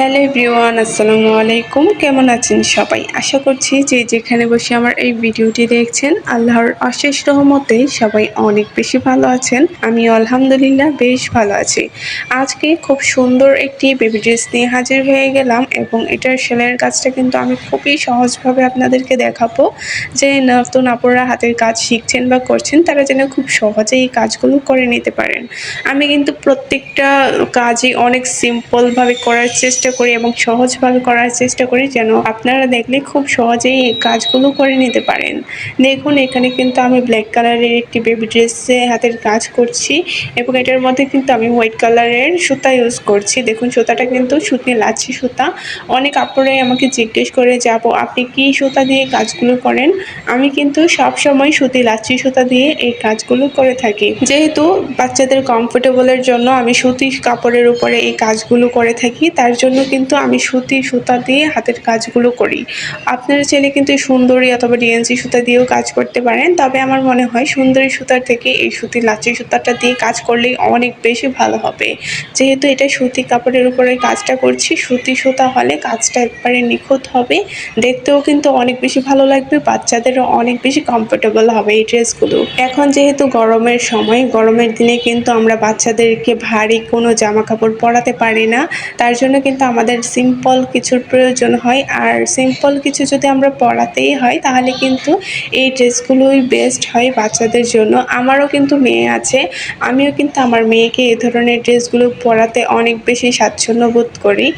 Hello everyone, আসসালামু আলাইকুম। কেমন আছেন সবাই? আশা করছি যে যেখানে বসে আমার এই ভিডিওটি দেখছেন, আল্লাহর অশেষ রহমতে সবাই অনেক বেশি ভালো আছেন। আমি আলহামদুলিল্লাহ বেশ ভালো আছি। আজকে খুব সুন্দর একটি বেবি ড্রেস নিয়ে হাজির হয়ে গেলাম এবং এটার সেলাইয়ের কাজটা কিন্তু আমি খুবই সহজভাবে আপনাদেরকে দেখাবো যে নতুন আপুরা হাতের কাজ শিখছেন বা করছেন, তারা যেন খুব সহজেই এই কাজগুলো করে নিতে পারেন। আমি কিন্তু প্রত্যেকটা কাজই অনেক সিম্পলভাবে করার চেষ্টা করি এবং সহজভাবে করার চেষ্টা করি যেন আপনারা দেখলে খুব সহজেই এই কাজগুলো করে নিতে পারেন। দেখুন, এখানে কিন্তু আমি ব্ল্যাক কালারের একটি বেবি ড্রেসে হাতের কাজ করছি এবং এটার মধ্যে কিন্তু আমি হোয়াইট কালারের সুতা ইউজ করছি। দেখুন, সুতাটা কিন্তু সুতি লাচ্ছি সুতা। অনেক আপুরাই আমাকে জিজ্ঞেস করে, যাব, আপনি কি সুতা দিয়ে কাজগুলো করেন? আমি কিন্তু সব সময় সুতি লাচ্ছি সুতা দিয়ে এই কাজগুলো করে থাকি। যেহেতু বাচ্চাদের কমফোর্টেবলের জন্য আমি সুতি কাপড়ের উপরে এই কাজগুলো করে থাকি, তার জন্য কিন্তু আমি সুতি সুতা দিয়ে হাতের কাজগুলো করি। আপনারা চাইলে কিন্তু সুন্দরী অথবা ডিএনসি সুতা দিয়েও কাজ করতে পারেন। তবে আমার মনে হয় সুন্দরী সুতার থেকে এই সুতি লাচি সুতাটা দিয়ে কাজ করলেই অনেক বেশি ভালো হবে। যেহেতু এটা সুতি কাপড়ের উপরে কাজটা করছি, সুতি সুতা হলে কাজটা একবারে নিখুঁত হবে। দেখতেও কিন্তু অনেক বেশি ভালো লাগবে, বাচ্চাদেরও অনেক বেশি কমফোর্টেবল হবে এই ড্রেসগুলো। এখন যেহেতু গরমের সময়, গরমের দিনে কিন্তু আমরা বাচ্চাদেরকে ভারী কোনো জামা কাপড় পরাতে পারি না। তার জন্য কিন্তু আমাদের সিম্পল কিছুর প্রয়োজন হয়। আর সিম্পল কিছু যদি আমরা পরাতেই হয়, তাহলে কিন্তু এই ড্রেসগুলোই বেস্ট হয় বাচ্চাদের জন্য। আমারও কিন্তু মেয়ে আছে। আমিও কিন্তু আমার মেয়েকে এই ধরনের ড্রেসগুলো পরাতে অনেক বেশি স্বাচ্ছন্দ্য বোধ করি।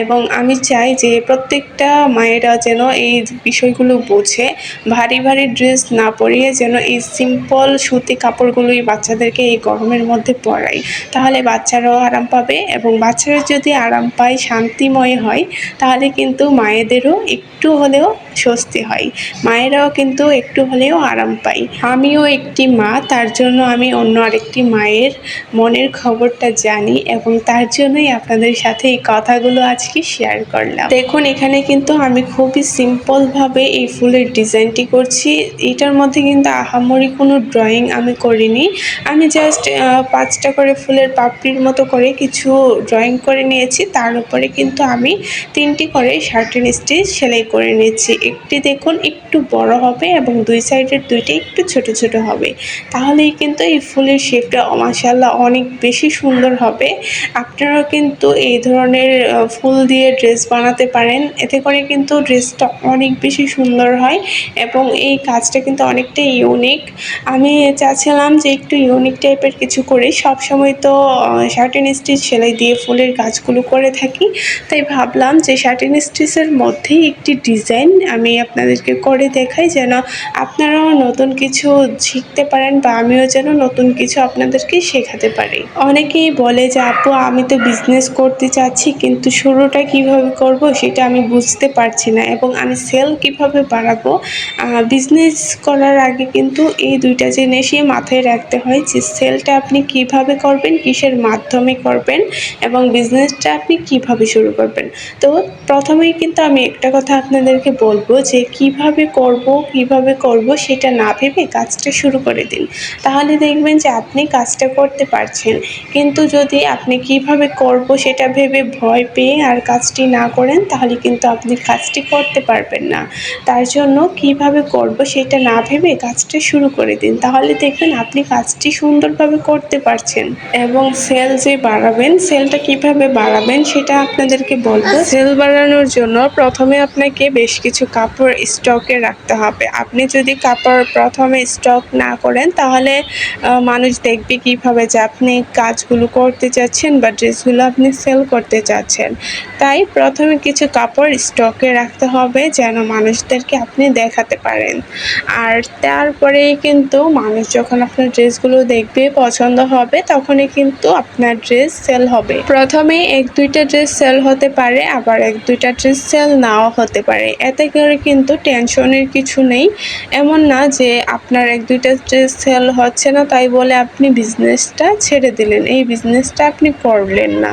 এবং আমি চাই যে প্রত্যেকটা মায়েরা যেন এই বিষয়গুলো বোঝে। ভারী ভারী ড্রেস না পরিয়ে যেন এই সিম্পল সুতি কাপড়গুলোই বাচ্চাদেরকে এই গরমের মধ্যে পরাই তাহলে বাচ্চারাও আরাম পাবে এবং বাচ্চারা যদি আরাম পায় শান্তিময় হয়, তাহলে কিন্তু মায়েদেরও একটু হলেও স্বস্তি হয়। মায়েরাও কিন্তু একটু হলেও আরাম পায়। আমিও একটি মা, তার জন্য আমি অন্য আরেকটি মায়ের মনের খবরটা জানি এবং তার জন্যই আপনাদের সাথে এই কথাগুলো আজকে শেয়ার করলাম। দেখুন, এখানে কিন্তু আমি খুবই সিম্পলভাবে এই ফুলের ডিজাইনটি করছি। এটার মধ্যে কিন্তু আহামরি কোনো ড্রয়িং আমি করিনি। আমি জাস্ট পাঁচটা করে ফুলের পাপড়ির মতো করে কিছু ড্রয়িং করে নিয়েছি। তার উপরে কিন্তু আমি তিনটি করে শার্টেন স্টিচ সেলাই করে নিচ্ছি একটি দেখুন একটু বড় হবে এবং দুই সাইডের দুইটা একটু ছোট ছোট হবে। তাহলেই কিন্তু এই ফুলের শেপটা মাসাল্লাহ অনেক বেশি সুন্দর হবে। আপনারাও কিন্তু এই ধরনের ফুল দিয়ে ড্রেস বানাতে পারেন। এতে করে কিন্তু ড্রেসটা অনেক বেশি সুন্দর হয় এবং এই কাজটা কিন্তু অনেকটা ইউনিক। আমি চাচ্ছিলাম যে একটু ইউনিক টাইপের কিছু করে। সব সময় তো শার্টেন স্টিচ সেলাই দিয়ে ফুলের কাজগুলো করে থাকি। তাই ভাবলাম যে শার্টেন স্টিচের মধ্যেই একটি ডিজাইন আমি আপনাদেরকে করে দেখাই যেন আপনারাও নতুন কিছু শিখতে পারেন বা আমিও যেন নতুন কিছু আপনাদেরকে শেখাতে পারি। অনেকেই বলে যে, আপু, আমি তো বিজনেস করতে চাচ্ছি, কিন্তু শুরুটা কীভাবে করব সেটা আমি বুঝতে পারছি না এবং আমি সেল কীভাবে বাড়াবো? বিজনেস করার আগে কিন্তু এই দুইটা জিনিসই মাথায় রাখতে হয় যে সেলটা আপনি কীভাবে করবেন, কিসের মাধ্যমে করবেন এবং বিজনেসটা আপনি কীভাবে শুরু করবেন। তো প্রথমেই কিন্তু আমি একটা কথা আপনাদেরকে বলব যে কীভাবে করব কীভাবে করব সেটা না ভেবে কাজটা শুরু করে দিন। তাহলে দেখবেন যে আপনি কাজটা করতে পারছেন। কিন্তু যদি আপনি কীভাবে করব সেটা ভেবে ভয় পেয়ে আর কাজটি না করেন, তাহলে কিন্তু আপনি কাজটি করতে পারবেন না। তার জন্য কীভাবে করব সেটা না ভেবে কাজটা শুরু করে দিন। তাহলে দেখবেন আপনি কাজটি সুন্দরভাবে করতে পারছেন। এবং সেল যে বাড়াবেন, সেলটা কীভাবে বাড়াবেন সেটা আপনাদেরকে বলব সেল বাড়ানোর জন্য প্রথমে আপনাকে বেশ কিছু কাপড় স্টকে রাখতে হবে। আপনি যদি কাপড় প্রথমে স্টক না করেন তাহলে মানুষ দেখবে কীভাবে যে আপনি কাজগুলো করতে চাচ্ছেন বা ড্রেসগুলো আপনি সেল করতে চাচ্ছেন তাই প্রথমে কিছু কাপড় স্টকে রাখতে হবে যেন মানুষদেরকে আপনি দেখাতে পারেন। আর তারপরেই কিন্তু মানুষ যখন আপনার ড্রেসগুলো দেখবে পছন্দ হবে তখনই কিন্তু আপনার ড্রেস সেল হবে। প্রথমে এক দুইটা ড্রেস সেল হতে পারে, আবার এক দুইটা ড্রেস সেল নাও হতে পারে। এতে করে কিন্তু টেনশনের কিছু নেই। এমন না যে আপনার এক দুইটা ড্রেস সেল হচ্ছে না, তাই বলে আপনি বিজনেসটা ছেড়ে দিলেন। এই বিজনেসটা আপনি করলেন না।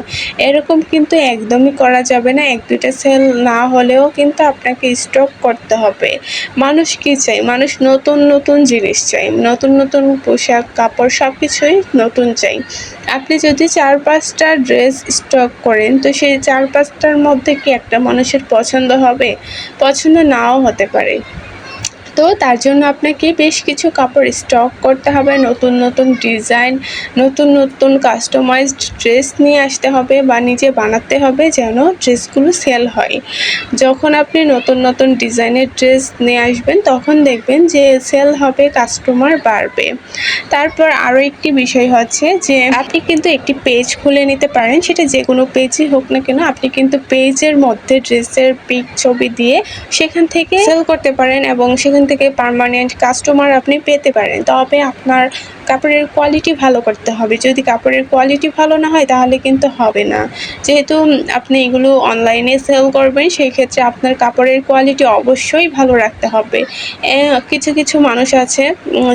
এরকম কিন্তু একদমই করা যাবে না। এক দুইটা সেল না হলেও কিন্তু আপনাকে স্টক করতে হবে। মানুষ কি চাই মানুষ নতুন নতুন জিনিস চাই নতুন নতুন পোশাক, কাপড় সব কিছুই নতুন চাই আপনি যদি চার পাঁচটা ড্রেস স্টক করেন, তো সেই চার পাঁচটার মধ্যে কি একটা মানুষের পছন্দ হবে? পছন্দ নাও হতে পারে। তো তার জন্য আপনাকে বেশ কিছু কাপড় স্টক করতে হবে, নতুন নতুন ডিজাইন নতুন নতুন কাস্টমাইজড ড্রেস নিয়ে আসতে হবে বা নিজে বানাতে হবে যেন ড্রেসগুলো সেল হয়। যখন আপনি নতুন নতুন ডিজাইনের ড্রেস নিয়ে আসবেন, তখন দেখবেন যে সেল হবে কাস্টমার বাড়বে। তারপর আরও একটি বিষয় হচ্ছে যে আপনি কিন্তু একটি পেজ খুলে নিতে পারেন, সেটা যে কোনো পেজই হোক না কেন, আপনি কিন্তু পেজের মধ্যে ড্রেসের পিক ছবি দিয়ে সেখান থেকে সেল করতে পারেন এবং সেখান থেকে পারমানেন্ট কাস্টমার আপনি পেতে পারেন। তবে আপনার কাপড়ের কোয়ালিটি ভালো করতে হবে। যদি কাপড়ের কোয়ালিটি ভালো না হয়, তাহলে কিন্তু হবে না। যেহেতু আপনি এগুলো অনলাইনে সেল করবেন সেই ক্ষেত্রে আপনার কাপড়ের কোয়ালিটি অবশ্যই ভালো রাখতে হবে। কিছু কিছু মানুষ আছে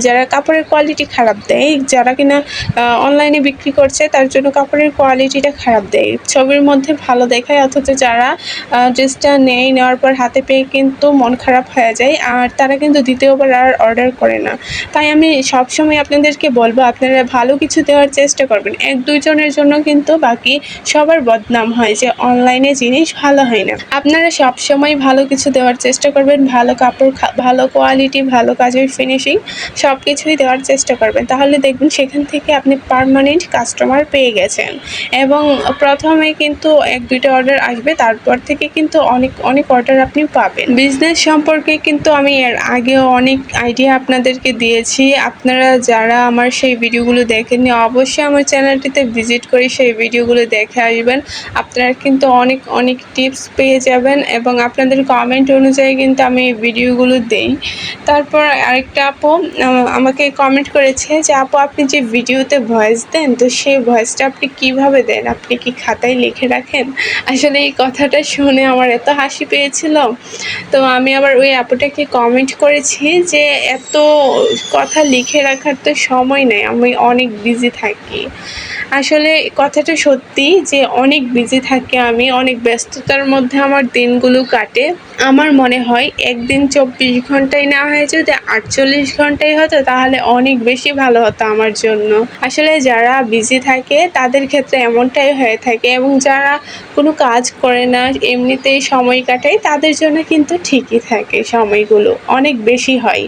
যারা কাপড়ের কোয়ালিটি খারাপ দেয়। যারা কিনা অনলাইনে বিক্রি করছে, তার জন্য কাপড়ের কোয়ালিটিটা খারাপ দেয়। ছবির মধ্যে ভালো দেখায়, অথচ যারা ড্রেসটা নেই নেওয়ার পর হাতে পেয়ে কিন্তু মন খারাপ হয়ে যায়। আর তারা কিন্তু দ্বিতীয়বার আর অর্ডার করে না। তাই আমি সবসময় আপনাদেরকে বলব, আপনারা ভালো কিছু দেওয়ার চেষ্টা করবেন। এক দুইজনের জন্য কিন্তু বাকি সবার বদনাম হয় যে অনলাইনে জিনিস ভালো হয় না। আপনারা সব সময় ভালো কিছু দেওয়ার চেষ্টা করবেন, ভালো কাপড় ভালো কোয়ালিটি ভালো কাজের ফিনিশিং সব কিছুই দেওয়ার চেষ্টা করবেন। তাহলে দেখবেন সেখান থেকে আপনি পারমানেন্ট কাস্টমার পেয়ে গেছেন। এবং প্রথমে কিন্তু এক দুইটা অর্ডার আসবে, তারপর থেকে কিন্তু অনেক অনেক অর্ডার আপনি পাবেন। বিজনেস সম্পর্কে কিন্তু আমি এর আগেও অনেক আইডিয়া আপনাদেরকে দিয়েছি। আপনারা যারা আমার সেই ভিডিওগুলো দেখেননি, অবশ্যই আমার চ্যানেলটিতে ভিজিট করে সেই ভিডিওগুলো দেখে আসবেন। আপনারা কিন্তু অনেক অনেক টিপস পেয়ে যাবেন এবং আপনাদের কমেন্ট অনুযায়ী কিন্তু আমি এই ভিডিওগুলো দেই। তারপর আরেকটা আপু আমাকে কমেন্ট করেছে যে, আপু, আপনি যে ভিডিওতে ভয়েস দেন, তো সেই ভয়েসটা আপনি কীভাবে দেন? আপনি কি খাতায় লিখে রাখেন? আসলে এই কথাটা শুনে আমার এত হাসি পেয়েছিল। তো আমি আবার ওই আপুটাকে কমেন্ট করেছি যে, এত কথা লিখে রাখার তো সময় নেই, আমি অনেক বিজি থাকি। আসলে কথাটা সত্যি যে অনেক বিজি থাকি আমি, অনেক ব্যস্ততার মধ্যে আমার দিনগুলো কাটে। আমার মনে হয় একদিন চব্বিশ ঘন্টায় না হয়ে যদি আটচল্লিশ ঘন্টায় হতো, তাহলে অনেক বেশি ভালো হতো আমার জন্য। আসলে যারা বিজি থাকে, তাদের ক্ষেত্রে এমনটাই হয়ে থাকে এবং যারা কোনো কাজ করে না, এমনিতেই সময় কাটায়, তাদের জন্য কিন্তু ঠিকই থাকে সময়গুলো, অনেক বেশি হয়।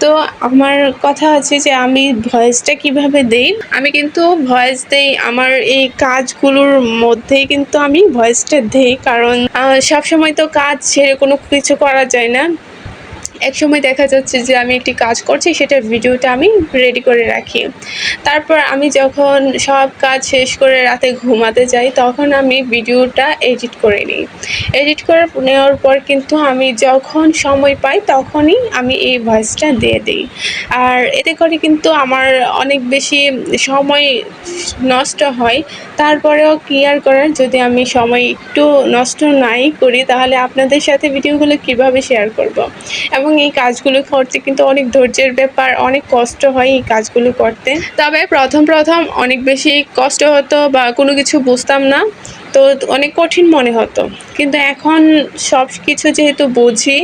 তো আমার কথা হচ্ছে যে আমি ভয়েসটা কীভাবে দেই? আমি কিন্তু ভয়েস দেই, আমার এই কাজগুলোর মধ্যেই কিন্তু আমি ভয়েসটা দেই, কারণ সবসময় তো কাজ ছেড়ে কোনো কিছু করা যায় না। এক সময় দেখা যাচ্ছে যে আমি একটি কাজ করছি, সেটার ভিডিওটা আমি রেডি করে রাখি। তারপর আমি যখন সব কাজ শেষ করে রাতে ঘুমাতে যাই, তখন আমি ভিডিওটা এডিট করে নিই। এডিট করে নেওয়ার পর কিন্তু আমি যখন সময় পাই, তখনই আমি এই ভয়েসটা দিয়ে দিই। আর এতে করে কিন্তু আমার অনেক বেশি সময় নষ্ট হয়। তারপরেও ক্লিয়ার করার যদি আমি সময় একটু নষ্ট নাই করি, তাহলে আপনাদের সাথে ভিডিওগুলো কীভাবে শেয়ার করব? এবং এবং এই কাজগুলো করতে কিন্তু অনেক ধৈর্যের ব্যাপার, অনেক কষ্ট হয় এই কাজগুলো করতে। তবে প্রথম প্রথম অনেক বেশি কষ্ট হতো বা কোনো কিছু বুঝতাম না, তো অনেক কঠিন মনে হতো। কিন্তু এখন সব কিছু যেহেতু বুঝি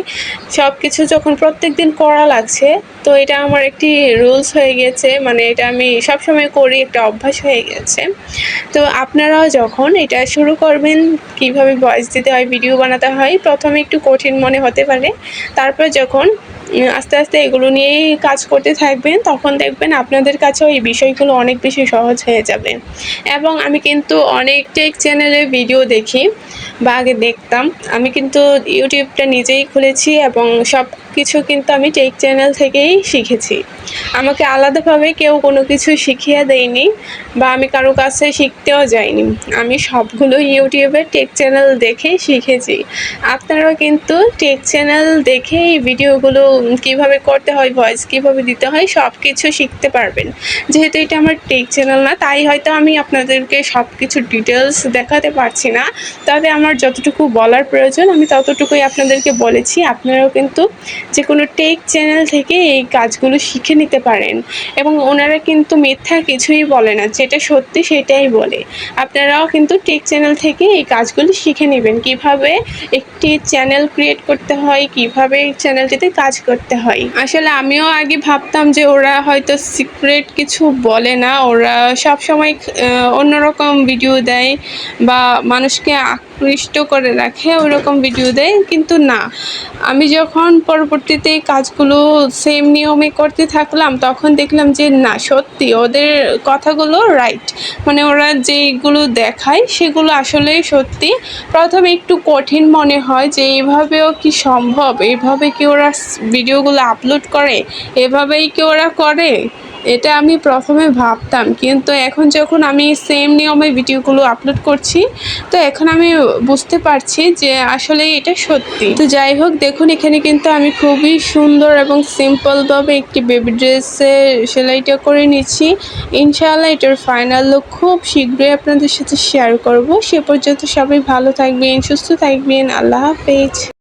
সব কিছু যখন প্রত্যেক দিন করা লাগছে তো এটা আমার একটি রুলস হয়ে গেছে মানে এটা আমি সবসময় করি, একটা অভ্যাস হয়ে গেছে। তো আপনারাও যখন এটা শুরু করবেন, কীভাবে ভয়েস দিতে হয় ভিডিও বানাতে হয়, প্রথমে একটু কঠিন মনে হতে পারে। তারপর যখন আস্তে আস্তে এগুলো নিয়েই কাজ করতে থাকবেন, তখন দেখবেন আপনাদের কাছেও এই বিষয়গুলো অনেক বেশি সহজ হয়ে যাবে। এবং আমি কিন্তু অনেক টেক চ্যানেলে ভিডিও দেখি, বা আগে দেখতাম। আমি কিন্তু ইউটিউবটা নিজেই খুলেছি, এবং সব কিছু কিন্তু আমি টেক চ্যানেল থেকেই শিখেছি। আমাকে আলাদাভাবে কেউ কোনো কিছু শিখিয়ে দেয়নি বা আমি কারও কাছে শিখতেও যাইনি। আমি সবগুলো ইউটিউবের টেক চ্যানেল দেখেই শিখেছি। আপনারাও কিন্তু টেক চ্যানেল দেখে এই ভিডিওগুলো কীভাবে করতে হয় ভয়েস কীভাবে দিতে হয় সব কিছু শিখতে পারবেন। যেহেতু এটা আমার টেক চ্যানেল না, তাই হয়তো আমি আপনাদেরকে সব কিছু ডিটেলস দেখাতে পারছি না। তবে আমার যতটুকু বলার প্রয়োজন, আমি ততটুকুই আপনাদেরকে বলেছি। আপনারাও কিন্তু যে কোনো টেক চ্যানেল থেকে এই কাজগুলো শিখে নিতে পারেন। এবং ওনারা কিন্তু মিথ্যা কিছুই বলে না, যেটা সত্যি সেটাই বলে। আপনারাও কিন্তু টেক চ্যানেল থেকে এই কাজগুলো শিখে নেবেন। কীভাবে একটি চ্যানেল ক্রিয়েট করতে হয়, কীভাবে চ্যানেলটিতে কাজ করতে হয়। আসলে আমিও আগে ভাবতাম যে ওরা হয়তো সিক্রেট কিছু বলে না, ওরা সব সময় অন্যরকম ভিডিও দেয় বা মানুষকে আকৃষ্ট করে রাখে ওইরকম ভিডিও দেয়, কিন্তু না। আমি যখন পরবর্তীতে কাজগুলো সেম নিয়মে করতে থাকলাম, তখন দেখলাম যে না, সত্যি ওদের কথাগুলো রাইট মানে ওরা যেগুলো দেখায় সেগুলো আসলে সত্যি। প্রথমে একটু কঠিন মনে হয় যে এভাবেও কি সম্ভব? এভাবে কি ওরা ভিডিওগুলো আপলোড করে? এভাবেই কি ওরা করে? এটা আমি প্রথমে ভাবতাম, কিন্তু এখন যখন আমি সেম নিয়মে ভিডিওগুলো আপলোড করছি, তো এখন আমি বুঝতে পারছি যে আসলে এটা সত্যি। তো যাই হোক, দেখুন, এখানে কিন্তু আমি খুবই সুন্দর এবং সিম্পলভাবে একটি বেবি ড্রেসে সেলাইটা করে নিচ্ছি। ইনশাআল্লাহ এটার ফাইনাল লুক খুব শীঘ্রই আপনাদের সাথে শেয়ার করব। সে পর্যন্ত সবাই ভালো থাকবেন, সুস্থ থাকবেন। আল্লাহ হাফেজ।